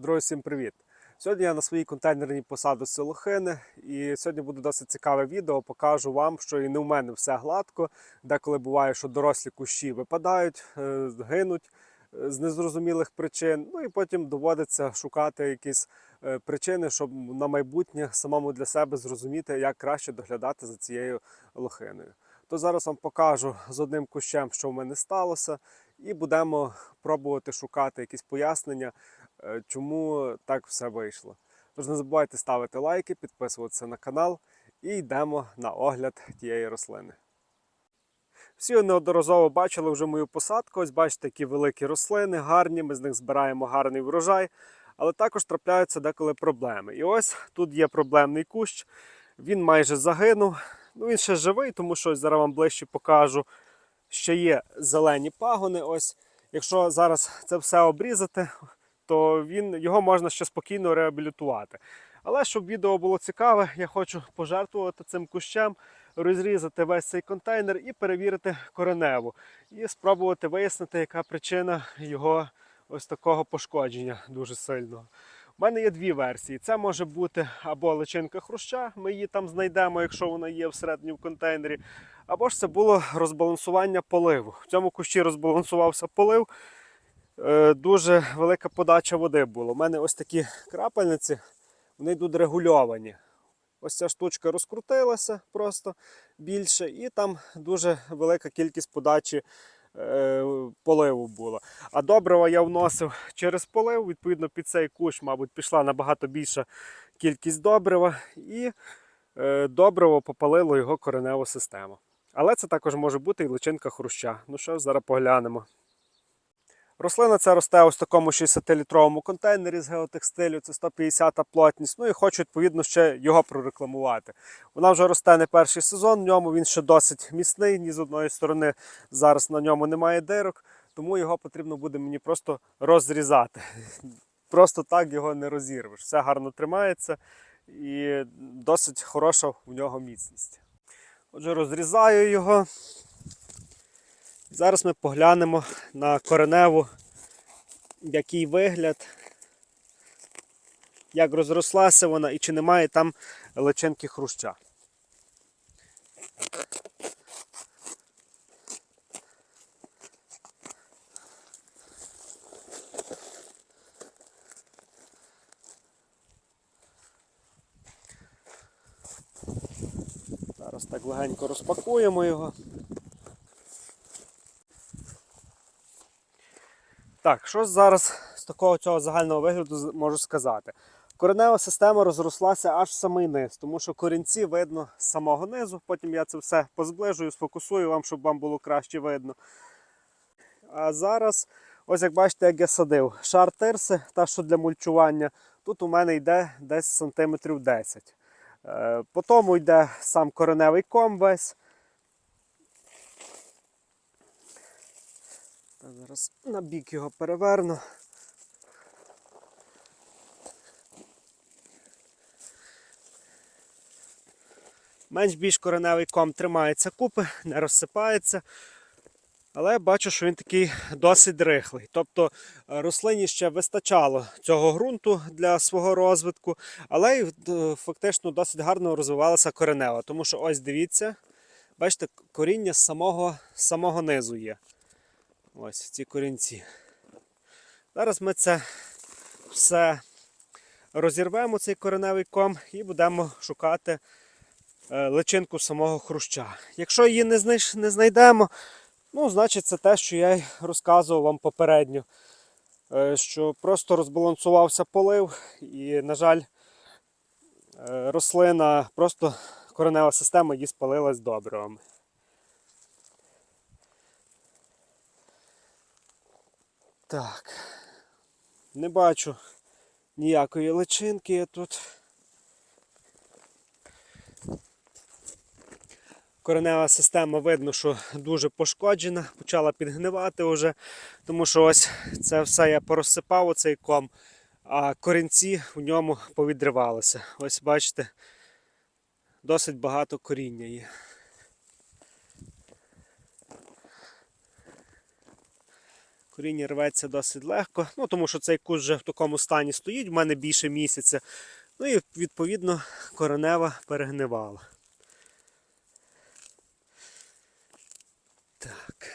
Друзі, всім привіт! Сьогодні я на своїй контейнерній посадці лохини, і сьогодні буде досить цікаве відео. Покажу вам, що і не в мене все гладко. Деколи буває, що дорослі кущі випадають, е, гинуть е, з незрозумілих причин. Ну і потім доводиться шукати якісь е, причини, щоб на майбутнє самому для себе зрозуміти, як краще доглядати за цією лохиною. То зараз вам покажу з одним кущем, що в мене сталося, і будемо пробувати шукати якісь пояснення, е, чому так все вийшло. Тож не забувайте ставити лайки, підписуватися на канал і йдемо на огляд тієї рослини. Всі неодноразово бачили вже мою посадку. Ось бачите, які великі рослини, гарні, ми з них збираємо гарний врожай, але також трапляються деколи проблеми. І ось тут є проблемний кущ, він майже загинув. Ну, він ще живий, тому що зараз вам ближче покажу. Ще є зелені пагони. Ось, якщо зараз це все обрізати, то він, його можна ще спокійно реабілітувати. Але щоб відео було цікаве, я хочу пожертвувати цим кущем, розрізати весь цей контейнер і перевірити кореневу. І спробувати вияснити, яка причина його ось такого пошкодження дуже сильного. У мене є дві версії. Це може бути або личинка хруща, ми її там знайдемо, якщо вона є всередині в контейнері, або ж це було розбалансування поливу. В цьому кущі розбалансувався полив. Е, Дуже велика подача води була. У мене ось такі крапельниці, вони йдуть регульовані. Ось ця штучка розкрутилася просто більше, і там дуже велика кількість подачі поливу було. А добрива я вносив через полив, відповідно, під цей кущ, мабуть, пішла набагато більша кількість добрива, і е, добриво попалило його кореневу систему. Але це також може бути і личинка хруща. Ну що зараз поглянемо. Рослина ця росте ось в такому 60-літровому контейнері з геотекстилю, це 150-та плотність. Ну і хочу, відповідно, ще його прорекламувати. Вона вже росте не перший сезон, в ньому він ще досить міцний, ні з одної сторони зараз на ньому немає дирок, тому його потрібно буде мені просто розрізати. Просто так його не розірвеш. Все гарно тримається і досить хороша в нього міцність. Отже, розрізаю його. Зараз ми поглянемо на кореневу, який вигляд, як розрослася вона і чи немає там личинки хруща. Зараз так легенько розпакуємо його. Так, що зараз з такого цього загального вигляду можу сказати? Коренева система розрослася аж самий низ, тому що корінці видно з самого низу. Потім я це все позближую, сфокусую вам, щоб вам було краще видно. А зараз, ось як бачите, як я садив. Шар тирси, та що для мульчування, тут у мене йде десь сантиметрів 10. Е, По тому йде сам кореневий ком весь. Так, зараз на бік його переверну. Менш більш кореневий ком тримається купи, не розсипається. Але я бачу, що він такий досить рихлий. Тобто е, рослині ще вистачало цього ґрунту для свого розвитку, але й е, фактично досить гарно розвивалася коренева. Тому що ось дивіться, бачите, коріння з самого, самого низу є. Ось ці корінці. Зараз ми це все розірвемо, цей кореневий ком, і будемо шукати е, личинку самого хруща. Якщо її не, не знайдемо, ну, значить це те, що я розказував вам попередньо. Е, Що просто розбалансувався полив і, на жаль, е, рослина, просто коренева система її спалилась добривами. Так. Не бачу ніякої личинки я тут. Коренева система видно, що дуже пошкоджена, почала підгнивати вже, тому що ось це все я порозсипав оцей ком, а корінці в ньому повідривалися. Ось бачите, досить багато коріння є. Коріння рветься досить легко, ну тому що цей кущ вже в такому стані стоїть, в мене більше місяця. Ну і відповідно коренева перегнивала. Так.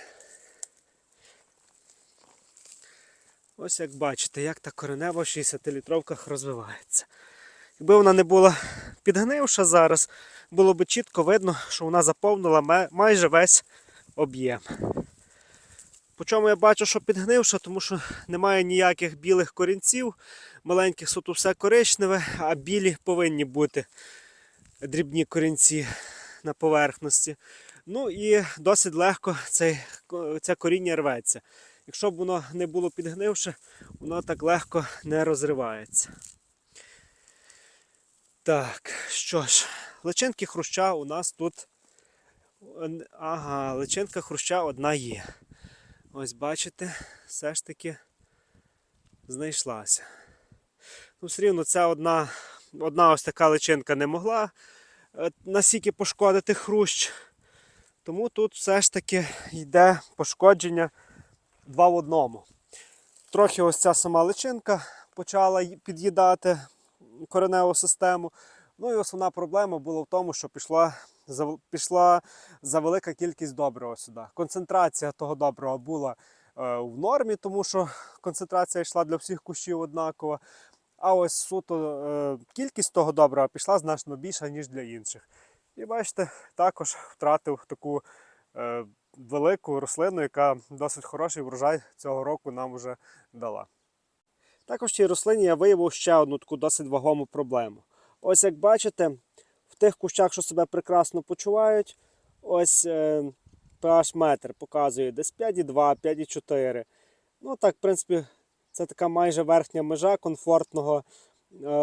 Ось як бачите, як та коренева в 60-літровках розвивається. Якби вона не була підгнивша зараз, було б чітко видно, що вона заповнила майже весь об'єм. По чому я бачу, що підгнивша, тому що немає ніяких білих корінців, маленьких суто все коричневе, а білі повинні бути дрібні корінці на поверхності. Ну і досить легко цей, це коріння рветься. Якщо б воно не було підгнивше, воно так легко не розривається. Так, що ж, личинки хруща у нас тут. Ага, личинка хруща одна є. Ось бачите, все ж таки знайшлася. Ну, все рівно ця одна, одна ось така личинка не могла е, настільки пошкодити хрущ. Тому тут все ж таки йде пошкодження два в одному. Трохи ось ця сама личинка почала під'їдати кореневу систему. Ну і основна проблема була в тому, що пішла, пішла за велика кількість добрива сюди. Концентрація того добрива була е, в нормі, тому що концентрація йшла для всіх кущів однакова. А ось суто е, кількість того добрива пішла значно більша, ніж для інших. І бачите, також втратив таку е, велику рослину, яка досить хороший врожай цього року нам вже дала. Також в цій рослині я виявив ще одну таку досить вагому проблему. Ось як бачите, в тих кущах, що себе прекрасно почувають, ось е, pH метр показує десь 5,2, 5,4. Ну так, в принципі, це така майже верхня межа комфортного е,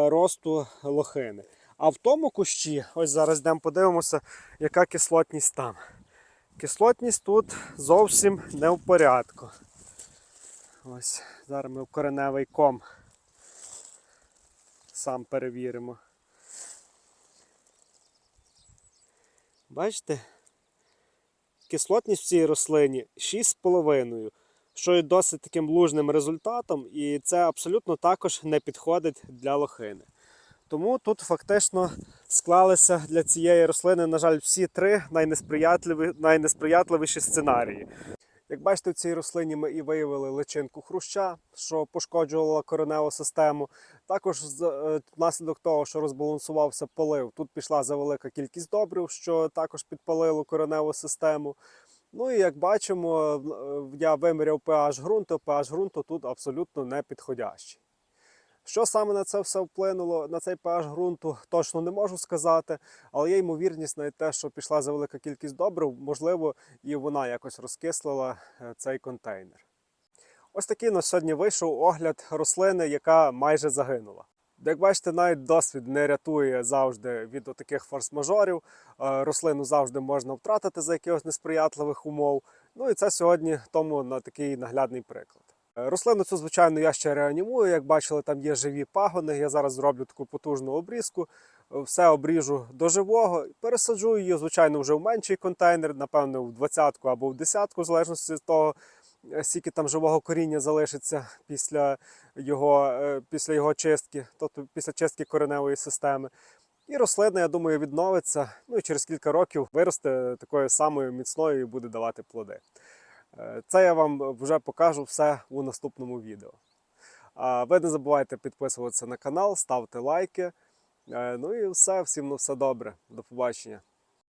росту лохини. А в тому кущі, ось зараз йдемо подивимося, яка кислотність там. Кислотність тут зовсім не в порядку. Ось, зараз ми в кореневий ком сам перевіримо. Бачите? Кислотність в цій рослині 6,5, що є досить таким лужним результатом, і це абсолютно також не підходить для лохини. Тому тут фактично склалися для цієї рослини, на жаль, всі три найнесприятливі, найнесприятливіші сценарії. Як бачите, в цій рослині ми і виявили личинку хруща, що пошкоджувала кореневу систему. Також е, внаслідок того, що розбалансувався полив, тут пішла завелика кількість добрив, що також підпалило кореневу систему. Ну і як бачимо, е, я виміряв pH ґрунту, pH ґрунту тут абсолютно не підходящий. Що саме на це все вплинуло на цей pH ґрунту, точно не можу сказати, але є ймовірність на те, що пішла за велика кількість добрив, можливо, і вона якось розкислила е, цей контейнер. Ось такий на сьогодні вийшов огляд рослини, яка майже загинула. Як бачите, навіть досвід не рятує завжди від таких форс-мажорів. Е, Рослину завжди можна втратити за якихось несприятливих умов. Ну і це сьогодні тому на такий наглядний приклад. Е, Рослину цю, звичайно, я ще реанімую. Як бачили, там є живі пагони. Я зараз зроблю таку потужну обрізку. Е, Все обріжу до живого, пересаджу її, звичайно, вже в менший контейнер, напевно, в двадцятку або в десятку, в залежності від того, е, скільки там живого коріння залишиться після його, після його чистки, тобто після чистки кореневої системи. І рослина, я думаю, відновиться. Ну і через кілька років виросте такою самою міцною і буде давати плоди. Е, Це я вам вже покажу все у наступному відео. Ви не забувайте підписуватися на канал, ставте лайки. Е, Ну і все, всім на все добре. До побачення.